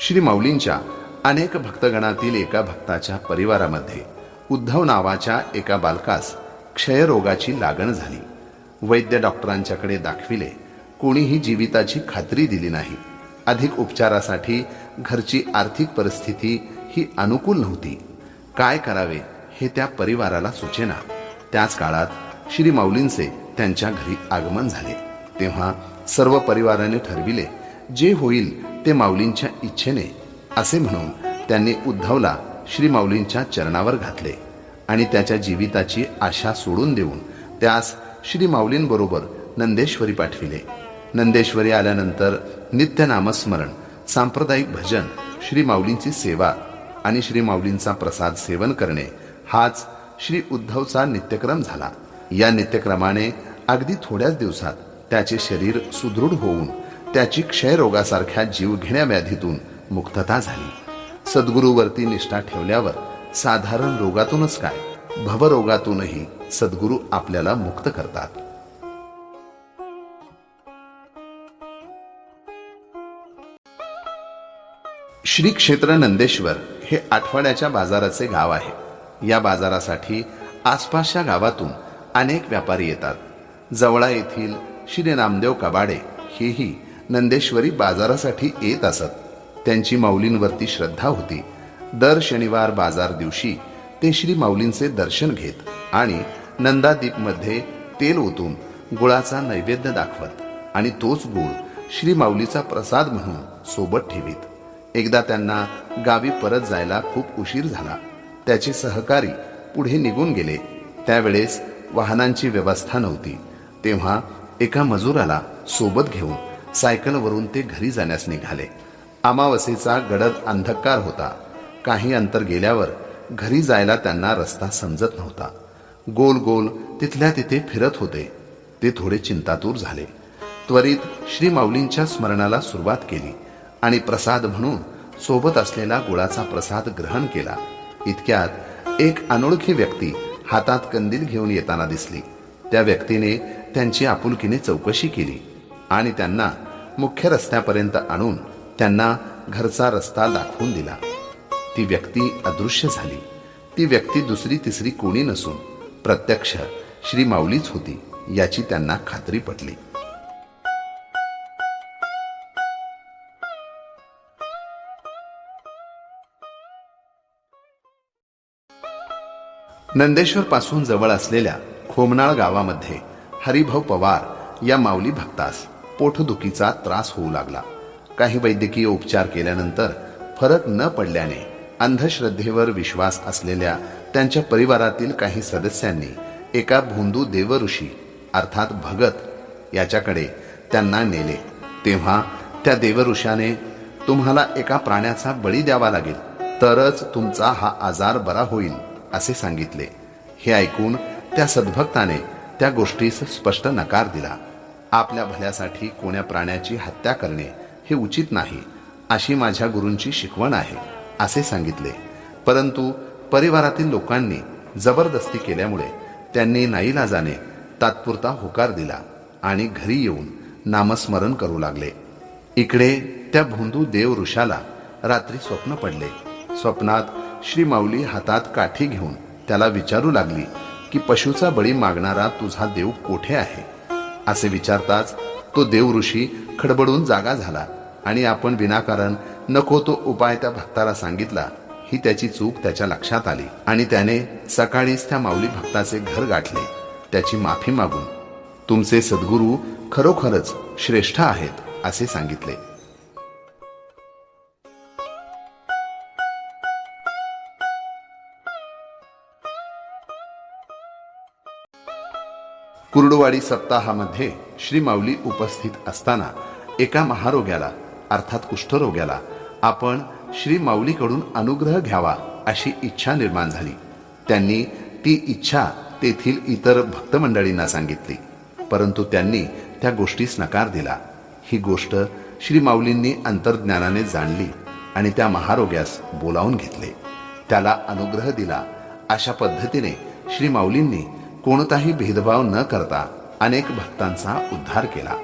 श्री माऊलींच्या अनेक भक्तगणातील एका भक्ताच्या परिवारामध्ये उद्धव नावाच्या एका बालकास क्षयरोगाची लागण झाली. वैद्य डॉक्टरांच्याकडे दाखविले कोणीही जीविताची खात्री दिली नाही. अधिक उपचारासाठी घरची आर्थिक परिस्थिती ही अनुकूल नव्हती. काय करावे हे त्या परिवाराला सुचेना. त्याच काळात श्री माऊलींचे त्यांच्या घरी आगमन झाले. तेव्हा सर्व परिवाराने ठरविले जे होईल ते माऊलींच्या इच्छेने असे म्हणून त्यांनी उद्धवला श्री माऊलींच्या चरणावर घातले आणि त्याच्या जीविताची आशा सोडून देऊन त्यास श्री माऊलींबरोबर नंदेश्वरी पाठविले. नंदेश्वरी आल्यानंतर नित्य नामस्मरण सांप्रदायिक भजन श्री माऊलींची सेवा आणि श्री माऊलींचा प्रसाद सेवन करणे हाच श्री उद्धवचा नित्यक्रम झाला. या नित्यक्रमाने अगदी थोड्याच दिवसात त्याचे शरीर सुदृढ होऊन त्याची क्षयरोगासारख्या जीवघेण्या व्याधीतून मुक्तता झाली. सद्गुरूवरती निष्ठा ठेवल्यावर साधारण रोगातूनच काय? भवरोगातूनही सद्गुरू आपल्याला मुक्त करतात. श्री क्षेत्र नंदेश्वर हे आठवड्याच्या बाजाराचे गाव आहे. या बाजारासाठी आसपासच्या गावातून अनेक व्यापारी येतात. जवळा येथील श्री नामदेव कबाडे हेही नंदेश्वरी बाजारासाठी येत असत. त्यांची माऊलींवरती श्रद्धा होती. दर शनिवार बाजार दिवशी ते श्री माऊलींचे दर्शन घेत आणि नंदादीपमध्ये तेल ओतून गुळाचा नैवेद्य दाखवत आणि तोच गुळ श्री माऊलीचा प्रसाद म्हणून सोबत ठेवीत. एकदा त्यांना गावी परत जायला खूप उशीर झाला. त्याचे सहकारी पुढे निघून गेले. त्यावेळेस वाहनांची व्यवस्था नव्हती. तेव्हा एका मजुराला सोबत घेऊन सायकलवरून ते घरी जाण्यास निघाले. अमावस्येचा गडद अंधकार होता. काही अंतर गेल्यावर घरी जायला त्यांना रस्ता समजत नव्हता. गोल गोल तिथल्या तिथे फिरत होते. ते थोडे चिंतातूर झाले. त्वरित श्री माऊलींच्या स्मरणाला सुरुवात केली आणि प्रसाद म्हणून सोबत असलेला गुळाचा प्रसाद ग्रहण केला. इतक्यात एक अनोळखी व्यक्ती हातात कंदील घेऊन येताना दिसली. त्या व्यक्तीने त्यांची आपुलकीने चौकशी केली आणि त्यांना मुख्य रस्त्यापर्यंत आणून त्यांना घरचा रस्ता दाखवून दिला. ती व्यक्ती अदृश्य झाली. ती व्यक्ती दुसरी तिसरी कोणी नसून प्रत्यक्ष श्री माऊलीच होती याची त्यांना खात्री पटली. नंदेश्वर पासून जवळ असलेल्या खोमनाळ गावामध्ये हरिभाऊ पवार या माऊली भक्तास पोटदुखीचा त्रास होऊ लागला. काही वैद्यकीय उपचार केल्यानंतर फरक न पडल्याने अंधश्रद्धेवर विश्वास असलेल्या त्यांच्या परिवारातील काही सदस्यांनी एका भोंदू देवऋषी अर्थात भगत याच्याकडे त्यांना नेले. तेव्हा त्या देवऋषाने तुम्हाला एका प्राण्याचा बळी द्यावा लागेल तरच तुमचा हा आजार बरा होईल असे सांगितले. हे ऐकून त्या सद्भक्ताने त्या गोष्टीस स्पष्ट नकार दिला. आपल्या भल्यासाठी कोण्या प्राण्याची हत्या करणे हे उचित नाही अशी माझ्या गुरूंची शिकवण आहे असे सांगितले. परंतु परिवारातील लोकांनी जबरदस्ती केल्यामुळे त्यांनी नाईलाजाने तात्पुरता होकार दिला आणि घरी येऊन नामस्मरण करू लागले. इकडे त्या भोंदू देव ऋषाला रात्री स्वप्न पडले. स्वप्नात श्री माऊली हातात काठी घेऊन त्याला विचारू लागली की पशुचा बळी मागणारा तुझा देव कोठे आहे? असे विचारताच तो देव ऋषी खडबडून जागा झाला आणि आपण विनाकारण नको तो उपाय त्या भक्ताला सांगितला ही त्याची चूक त्याच्या लक्षात आली आणि त्याने सकाळीच त्या माऊली भक्ताचे घर गाठले त्याची माफी मागून. तुमचे सद्गुरू खरोखरच श्रेष्ठ आहेत असे सांगितले. कुर्डुवाडी सप्ताहामध्ये श्री माऊली उपस्थित असताना एका महारोग्याला अर्थात कुष्ठरोग्याला आपण श्री माऊलीकडून अनुग्रह घ्यावा अशी इच्छा निर्माण झाली. त्यांनी ती इच्छा तेथील इतर भक्तमंडळींना सांगितली. परंतु त्यांनी त्या गोष्टीस नकार दिला. ही गोष्ट श्री माऊलींनी अंतर्ज्ञानाने जाणली आणि त्या महारोग्यास बोलावून घेतले. त्याला अनुग्रह दिला. अशा पद्धतीने श्री माऊलींनी कोणताही भेदभाव न करता अनेक भक्तांचा उद्धार केला.